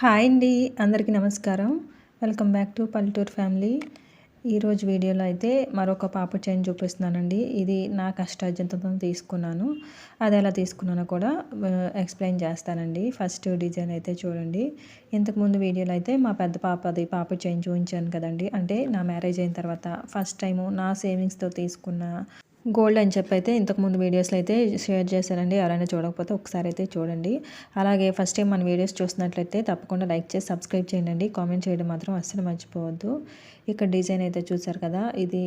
Hi అండి అందరికీ నమస్కారం. Welcome back to Palleturu family. ఈరోజు వీడియోలో అయితే మరొక పాప చైన్ చూపిస్తున్నానండి. ఇది నా కష్టార్జితంతో తీసుకున్నాను. అది ఎలా తీసుకున్నానో కూడా ఎక్స్ప్లెయిన్ చేస్తానండి. ఫస్ట్ డిజైన్ అయితే చూడండి. ఇంతకుముందు వీడియోలో అయితే మా పెద్ద పాపది పాప చైన్ చూపించాను కదండి. అంటే నా మ్యారేజ్ అయిన తర్వాత ఫస్ట్ టైము నా సేవింగ్స్తో తీసుకున్న గోల్డ్ అని చెప్పి అయితే ఇంతకుముందు వీడియోస్లో అయితే షేర్ చేశానండి. ఎవరైనా చూడకపోతే ఒకసారి అయితే చూడండి. అలాగే ఫస్ట్ టైం మన వీడియోస్ చూసినట్లయితే తప్పకుండా లైక్ చేసి సబ్స్క్రైబ్ చేయండి. కామెంట్ చేయడం మాత్రం అస్సలు మర్చిపోవద్దు. ఇక్కడ డిజైన్ అయితే చూసారు కదా ఇది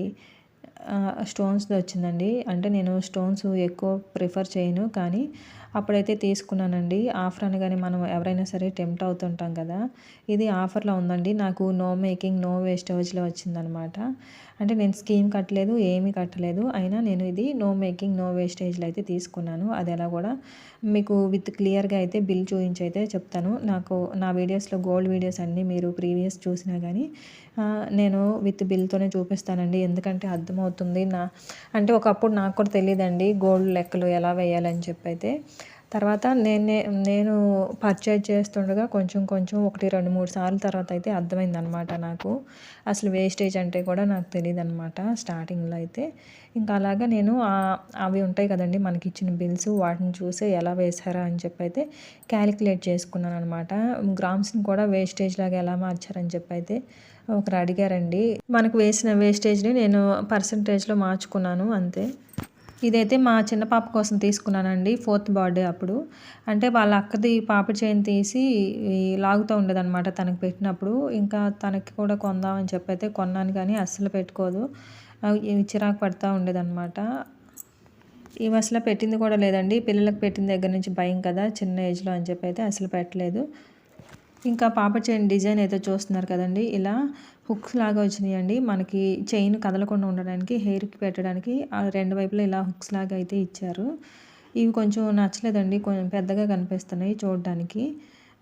స్టోన్స్ది వచ్చిందండి. అంటే నేను స్టోన్స్ ఎక్కువ ప్రిఫర్ చేయను కానీ అప్పుడైతే తీసుకున్నానండి. ఆఫర్ అనగానే మనం ఎవరైనా సరే టెంప్ట్ అవుతుంటాం కదా. ఇది ఆఫర్లో ఉందండి. నాకు నో మేకింగ్ నో వేస్టేజ్లో వచ్చిందనమాట. అంటే నేను స్కీమ్ కట్టలేదు ఏమీ కట్టలేదు. అయినా నేను ఇది నో మేకింగ్ నో వేస్టేజ్లో అయితే తీసుకున్నాను. అది ఎలా కూడా మీకు విత్ క్లియర్గా అయితే బిల్ చూపించి అయితే చెప్తాను. నాకు నా వీడియోస్లో గోల్డ్ వీడియోస్ అన్నీ మీరు ప్రీవియస్ చూసినా కానీ నేను విత్ బిల్తోనే చూపిస్తానండి. ఎందుకంటే అర్థమవుతుంది నా అంటే ఒకప్పుడు నాకు కూడా తెలియదండి గోల్డ్ లెక్కలు ఎలా వేయాలని చెప్పి అయితే తర్వాత నేనే నేను పర్చేజ్ చేస్తుండగా కొంచెం కొంచెం ఒకటి రెండు మూడు సార్లు తర్వాత అయితే అర్థమైంది అనమాట నాకు. అసలు వేస్టేజ్ అంటే కూడా నాకు తెలియదు అనమాట స్టార్టింగ్లో అయితే. ఇంకా అలాగా నేను అవి ఉంటాయి కదండి మనకి ఇచ్చిన బిల్స్ వాటిని చూసి ఎలా వేసారా అని చెప్పి అయితే క్యాలిక్యులేట్ చేసుకున్నాను అనమాట గ్రామ్స్ని కూడా వేస్టేజ్ లాగా ఎలా మార్చారని చెప్పి అయితే ఒకరు అడిగారండి. మనకు వేసిన వేస్టేజ్ని నేను పర్సంటేజ్లో మార్చుకున్నాను అంతే. ఇదైతే మా చిన్న పాప కోసం తీసుకున్నానండి ఫోర్త్ బర్త్డే అప్పుడు. అంటే వాళ్ళ అక్కది పాప చైన్ తీసి లాగుతూ ఉండేదన్నమాట తనకు పెట్టినప్పుడు. ఇంకా తనకి కూడా కొందామని చెప్పి అయితే కొన్నాను కానీ అస్సలు పెట్టుకోదు. చిరాకు పడుతూ ఉండేదన్నమాట. ఇవి అసలు పెట్టింది కూడా లేదండి. పిల్లలకు పెట్టిన దగ్గర నుంచి భయం కదా చిన్న ఏజ్లో అని చెప్పి అయితే అసలు పెట్టలేదు. ఇంకా పాప చైన్ డిజైన్ అయితే చూస్తున్నారు కదండి ఇలా హుక్స్ లాగా వచ్చినాయండి. మనకి చైన్ కదలకుండా ఉండడానికి హెయిర్కి పెట్టడానికి రెండు వైపులా ఇలా హుక్స్ లాగా అయితే ఇచ్చారు. ఇవి కొంచెం నచ్చలేదండి. కొంచెం పెద్దగా కనిపిస్తున్నాయి చూడడానికి.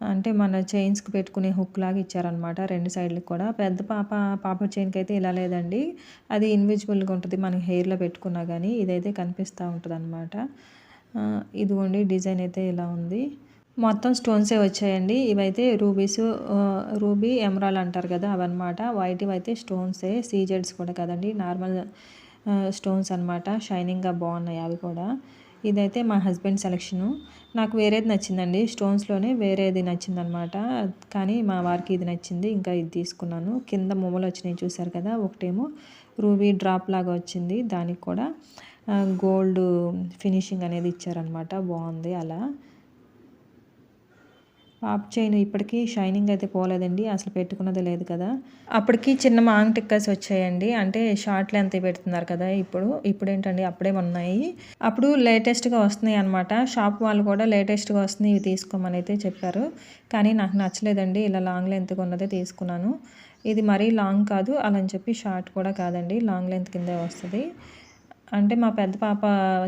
అంటే మన చైన్స్కి పెట్టుకునే హుక్ లాగా ఇచ్చారనమాట రెండు సైడ్లకు కూడా. పెద్ద పాప పాప చైన్కి అయితే ఇలా లేదండి. అది ఇన్విజిబుల్గా ఉంటుంది మనం హెయిర్లో పెట్టుకున్నా కానీ ఇదైతే కనిపిస్తూ ఉంటుంది అనమాట ఇదిగోండి డిజైన్ అయితే ఇలా ఉంది. మొత్తం స్టోన్సే వచ్చాయండి. ఇవైతే రూబీస్ రూబీ ఎమరాల్ అంటారు కదా అవన్నమాట. వైట్ అయితే స్టోన్సే సీజెడ్స్ కూడా కదండి. నార్మల్ స్టోన్స్ అనమాట షైనింగ్గా బాగున్నాయి అవి కూడా. ఇదైతే మా హస్బెండ్ సెలక్షను. నాకు వేరేది నచ్చిందండి. స్టోన్స్లోనే వేరేది నచ్చిందనమాట కానీ మా వారికి ఇది నచ్చింది. ఇంకా ఇది తీసుకున్నాను. కింద మొమ్మలు వచ్చినాయి చూసారు కదా ఒకటేమో రూబీ డ్రాప్ లాగా వచ్చింది. దానికి కూడా గోల్డ్ ఫినిషింగ్ అనేది ఇచ్చారనమాట బాగుంది అలా. పాప్ చైన్ ఇప్పటికీ షైనింగ్ అయితే పోలేదండి. అసలు పెట్టుకున్నది లేదు కదా. అప్పటికి చిన్న మాంగ్ టిక్కర్స్ వచ్చాయండి. అంటే షార్ట్ లెంత్ పెడుతున్నారు కదా ఇప్పుడు. ఇప్పుడు ఏంటండి అప్పుడే ఉన్నాయి అప్పుడు లేటెస్ట్గా వస్తున్నాయి అనమాట షాప్ వాళ్ళు కూడా లేటెస్ట్గా వస్తున్నాయి. ఇవి తీసుకోమని అయితే చెప్పారు. కానీ నాకు నచ్చలేదండి. ఇలా లాంగ్ లెంత్గా ఉన్నదే తీసుకున్నాను. ఇది మరీ లాంగ్ కాదు. అలా అని చెప్పి షార్ట్ కూడా కాదండి. లాంగ్ లెంత్ కిందే వస్తుంది. అంటే మా పెద్ద పాప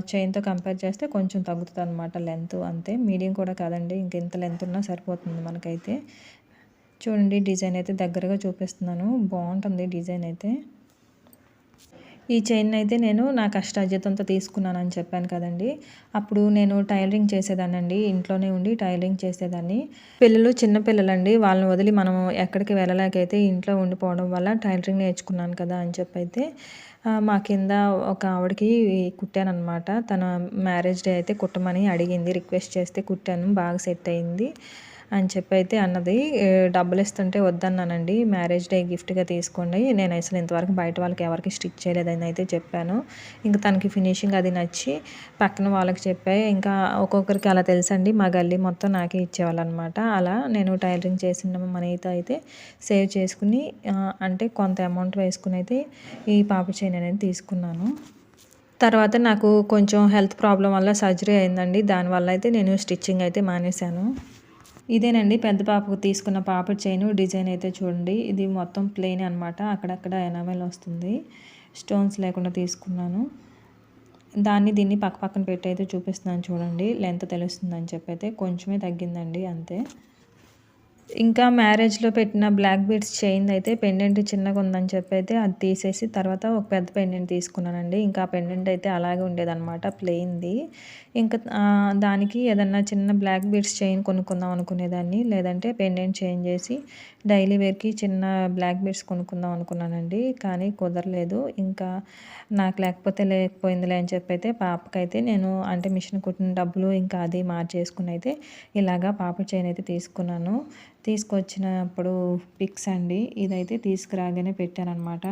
చైన్తో కంపేర్ చేస్తే కొంచెం తగ్గుతుంది అనమాట లెంత్ అంతే. మీడియం కూడా కాదండి ఇంకెంత లెంత్ ఉన్నా సరిపోతుంది మనకైతే. చూడండి డిజైన్ అయితే దగ్గరగా చూపిస్తున్నాను. బాగుంటుంది డిజైన్ అయితే. ఈ చైన్ అయితే నేను నా కష్టార్జితంతో తీసుకున్నాను అని చెప్పాను కదండి. అప్పుడు నేను టైలరింగ్ చేసేదానండి ఇంట్లోనే ఉండి టైలరింగ్ చేసేదాన్ని. పిల్లలు చిన్న పిల్లలండి వాళ్ళని వదిలి మనం ఎక్కడికి వెళ్ళలేకైతే ఇంట్లో ఉండిపోవడం వల్ల టైలరింగ్ నేర్చుకున్నాను కదా అని చెప్పి అయితే మా కింద ఒక ఆవిడకి కుట్టానమాట తన మ్యారేజ్ డే అయితే కుట్టమని అడిగింది. రిక్వెస్ట్ చేస్తే కుట్టాను. బాగా సెట్ అయింది. అని చెప్పి అయితే అన్నది డబ్బులు ఇస్తుంటే వద్దన్నానండి. మ్యారేజ్ డే గిఫ్ట్గా తీసుకోండి. నేను అసలు ఇంతవరకు బయట వాళ్ళకి ఎవరికి స్టిచ్ చేయలేదని అయితే చెప్పాను. ఇంకా తనకి ఫినిషింగ్ అది నచ్చి పక్కన వాళ్ళకి చెప్పాయి ఇంకా ఒక్కొక్కరికి అలా తెలుసండి. మా గల్లీ మొత్తం నాకే ఇచ్చేవాళ్ళు అనమాట అలా నేను టైలరింగ్ చేసిన మనీతో అయితే సేవ్ చేసుకుని అంటే కొంత అమౌంట్ వేసుకుని అయితే ఈ పాప చైన్ అనేది తీసుకున్నాను. తర్వాత నాకు కొంచెం హెల్త్ ప్రాబ్లం వల్ల సర్జరీ అయిందండి. దానివల్ల అయితే నేను స్టిచ్చింగ్ అయితే మానేశాను. ఇదేనండి పెద్ద పాపకు తీసుకున్న పాప చైన్ డిజైన్ అయితే చూడండి. ఇది మొత్తం ప్లెయిన్ అనమాట అక్కడక్కడ ఎనామెల్ వస్తుంది. స్టోన్స్ లేకుండా తీసుకున్నాను. దాన్ని దీన్ని పక్క పక్కన పెట్టి అయితే చూపిస్తున్నాను చూడండి. లెంత్ తెలుస్తుందని చెప్పి అయితే కొంచెమే తగ్గిందండి అంతే. ఇంకా మ్యారేజ్లో పెట్టిన బ్లాక్ బీడ్స్ చైన్ అయితే పెండెంట్ చిన్నగా ఉందని చెప్పి అయితే అది తీసేసి తర్వాత ఒక పెద్ద పెండెంట్ తీసుకున్నానండి. ఇంకా ఆ పెండెంట్ అయితే అలాగే ఉండేదన్నమాట ప్లెయిన్ది ఇంకా దానికి ఏదన్నా చిన్న బ్లాక్ బీడ్స్ చైన్ కొనుక్కుందాం అనుకునేదాన్ని లేదంటే పెండెంట్ చేంజ్ చేసి డైలీ వేర్కి చిన్న బ్లాక్ బీడ్స్ కొనుక్కుందాం అనుకున్నానండి కానీ కుదరలేదు. ఇంకా నాకు లేకపోతే లేకపోయిందిలే అని చెప్పి అయితే పాపకైతే నేను అంటే మిషన్ కుట్టిన డబ్బులు ఇంకా అది మార్చేసుకుని అయితే ఇలాగా పాప చైన్ అయితే తీసుకున్నాను. తీసుకొచ్చినప్పుడు పిక్స్ అండి. ఇదైతే తీసుకురాగానే పెట్టానమాట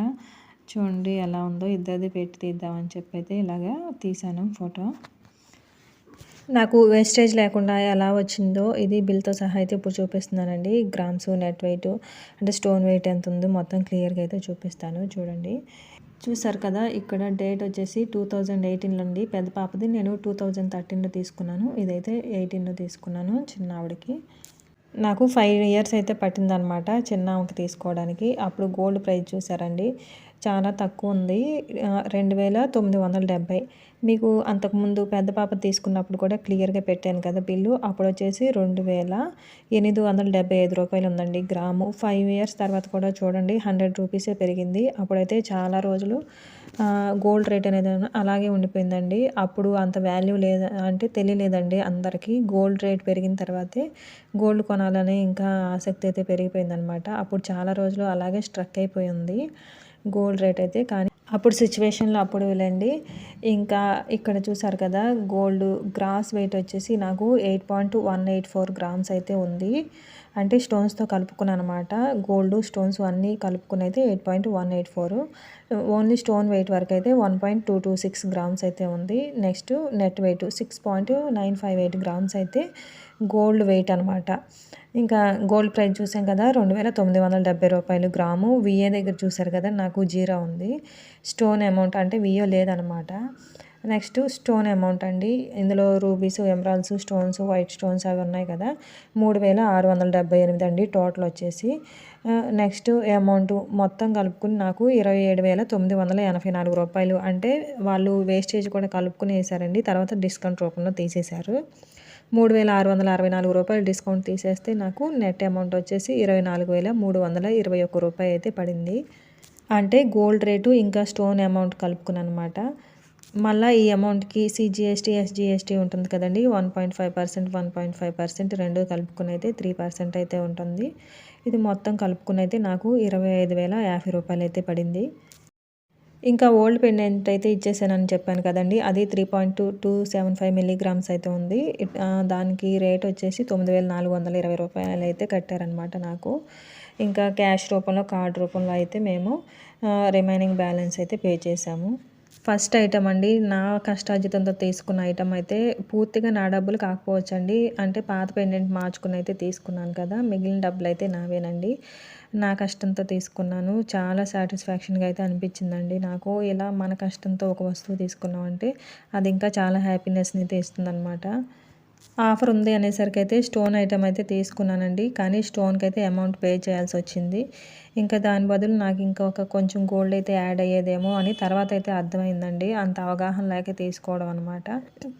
చూడండి ఎలా ఉందో ఇద్దరిది పెట్టి తీద్దామని చెప్పి అయితే ఇలాగా తీసాను ఫోటో. నాకు వేస్టేజ్ లేకుండా ఎలా వచ్చిందో ఇది బిల్తో సహా అయితే ఇప్పుడు చూపిస్తున్నానండి. గ్రామ్స్ నెట్ వెయిట్ అంటే స్టోన్ వెయిట్ ఎంత ఉందో మొత్తం క్లియర్గా అయితే చూపిస్తాను. చూడండి. చూసారు కదా ఇక్కడ డేట్ వచ్చేసి టూ థౌజండ్ ఎయిటీన్లో ఉంది పెద్ద పాపది నేను టూ థౌజండ్ థర్టీన్లో తీసుకున్నాను. ఇదైతే ఎయిటీన్లో తీసుకున్నాను చిన్న ఆవిడకి. నాకు ఫైవ్ ఇయర్స్ అయితే పట్టిందనమాట చిన్న ఆమెకి తీసుకోవడానికి. అప్పుడు గోల్డ్ ప్రైస్ చూసారండి చాలా తక్కువ ఉంది. రెండు వేల తొమ్మిది వందల డెబ్బై. మీకు అంతకుముందు పెద్ద పాప తీసుకున్నప్పుడు కూడా క్లియర్గా పెట్టాను కదా బిల్లు. అప్పుడు వచ్చేసి రెండు వేల ఎనిమిది వందల డెబ్బై ఐదు రూపాయలు ఉందండి గ్రాము. ఫైవ్ ఇయర్స్ తర్వాత కూడా చూడండి హండ్రెడ్ రూపీసే పెరిగింది. అప్పుడైతే చాలా రోజులు గోల్డ్ రేట్ అనేది అలాగే ఉండిపోయిందండి. అప్పుడు అంత వాల్యూ లేదా అంటే తెలియలేదండి అందరికీ. గోల్డ్ రేట్ పెరిగిన తర్వాతే గోల్డ్ కొనాలనే ఇంకా ఆసక్తి అయితే పెరిగిపోయిందనమాట. అప్పుడు చాలా రోజులు అలాగే స్ట్రక్ అయిపోయింది గోల్డ్ రేట్ అయితే కానీ అప్పుడు సిచ్యువేషన్లో అప్పుడు వెళ్ళండి. ఇంకా ఇక్కడ చూసారు కదా గోల్డ్ గ్రాస్ వెయిట్ వచ్చేసి నాకు eight point one eight four grams అయితే ఉంది. అంటే స్టోన్స్తో కలుపుకున్నాను అనమాట గోల్డ్ స్టోన్స్ అన్నీ కలుపుకుని అయితే eight point one eight four. Only stone weight వరకు అయితే one point two two six grams అయితే ఉంది. Next net weight six point nine five eight grams అయితే గోల్డ్ వెయిట్ అనమాట ఇంకా గోల్డ్ ప్రైస్ చూసాం కదా రెండు వేల తొమ్మిది వందల డెబ్బై రూపాయలు గ్రాము. విఏ దగ్గర చూసారు కదా నాకు జీరా ఉంది. స్టోన్ అమౌంట్ అంటే వియో లేదనమాట నెక్స్ట్ స్టోన్ అమౌంట్ అండి. ఇందులో rubies emeralds stones white stones అవి ఉన్నాయి కదా మూడు వేల ఆరు వందల డెబ్బై ఎనిమిది అండి టోటల్ వచ్చేసి. నెక్స్ట్ అమౌంట్ మొత్తం కలుపుకుని నాకు ఇరవై ఏడు వేల తొమ్మిది వందల ఎనభై నాలుగు రూపాయలు. అంటే వాళ్ళు వేస్టేజ్ కూడా కలుపుకుని వేసారండి తర్వాత డిస్కౌంట్ రూపంలో తీసేశారు. మూడు వేల ఆరు వందల అరవై నాలుగు రూపాయలు డిస్కౌంట్ తీసేస్తే నాకు నెట్ అమౌంట్ వచ్చేసి ఇరవై నాలుగు వేల మూడు వందల ఇరవై ఒక్క రూపాయి అయితే పడింది. అంటే గోల్డ్ రేటు ఇంకా స్టోన్ అమౌంట్ కలుపుకున్నాను అనమాట మళ్ళీ ఈ అమౌంట్కి సిజిఎస్టీ ఎస్జిఎస్టీ ఉంటుంది కదండి one point five percent one point five percent రెండు కలుపుకుని అయితే త్రీ పర్సెంట్ అయితే ఉంటుంది. ఇది మొత్తం కలుపుకుని అయితే నాకు ఇరవై ఐదు వేల యాభై రూపాయలు అయితే పడింది. ఇంకా ఓల్డ్ పెండెంట్ అయితే ఇచ్చేసానని చెప్పాను కదండి అది three point two two seven five milligrams అయితే ఉంది. దానికి రేట్ వచ్చేసి తొమ్మిది వేల నాలుగు వందల ఇరవై రూపాయలు అయితే కట్టారనమాట నాకు. ఇంకా క్యాష్ రూపంలో కార్డ్ రూపంలో అయితే మేము రిమైనింగ్ బ్యాలెన్స్ అయితే పే చేసాము ఫస్ట్ ఐటమ్ అండి నా కష్టార్జితంతో తీసుకున్న ఐటమ్ అయితే పూర్తిగా నా డబ్బులు కాకపోవచ్చండి. అంటే పాత పెండెంట్ మార్చుకుని అయితే తీసుకున్నాను కదా మిగిలిన డబ్బులు అయితే నావేనండి. నా కష్టంతో తీసుకున్నాను. చాలా సాటిస్ఫాక్షన్గా అయితే అనిపించిందండి నాకు. ఇలా మన కష్టంతో ఒక వస్తువు తీసుకున్నామంటే అది ఇంకా చాలా హ్యాపీనెస్ని అయితే ఇస్తుందన్నమాట ఆఫర్ ఉంది అనేసరికి అయితే స్టోన్ ఐటమ్ అయితే తీసుకున్నానండి. కానీ స్టోన్కి అయితే అమౌంట్ పే చేయాల్సి వచ్చింది. ఇంకా దాని బదులు నాకు ఇంకా ఒక కొంచెం గోల్డ్ అయితే యాడ్ అయ్యేదేమో అని తర్వాత అయితే అర్థమైందండి. అంత అవగాహన లేక తీసుకోవడం అనమాట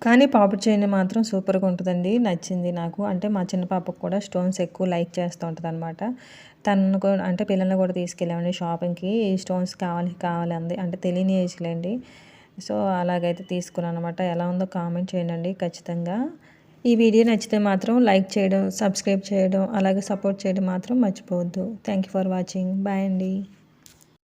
కానీ పాపు చైన్ మాత్రం సూపర్గా ఉంటుందండి. నచ్చింది నాకు. అంటే మా చిన్న పాపకు కూడా స్టోన్స్ ఎక్కువ లైక్ చేస్తూ ఉంటుంది అనమాట తనను కూడా అంటే పిల్లల్ని కూడా తీసుకెళ్ళామండి షాపింగ్కి. ఈ స్టోన్స్ కావాలి కావాలి అంది అంటే తెలియని ఏజ్లేండి. సో అలాగైతే తీసుకున్నాను అనమాట ఎలా ఉందో కామెంట్ చేయండి ఖచ్చితంగా. ఈ వీడియో నచ్చితే మాత్రం లైక్ చేయడం సబ్స్క్రైబ్ చేయడం అలాగే సపోర్ట్ చేయడం మాత్రం మర్చిపోవద్దు. Thank you for watching bye అండి.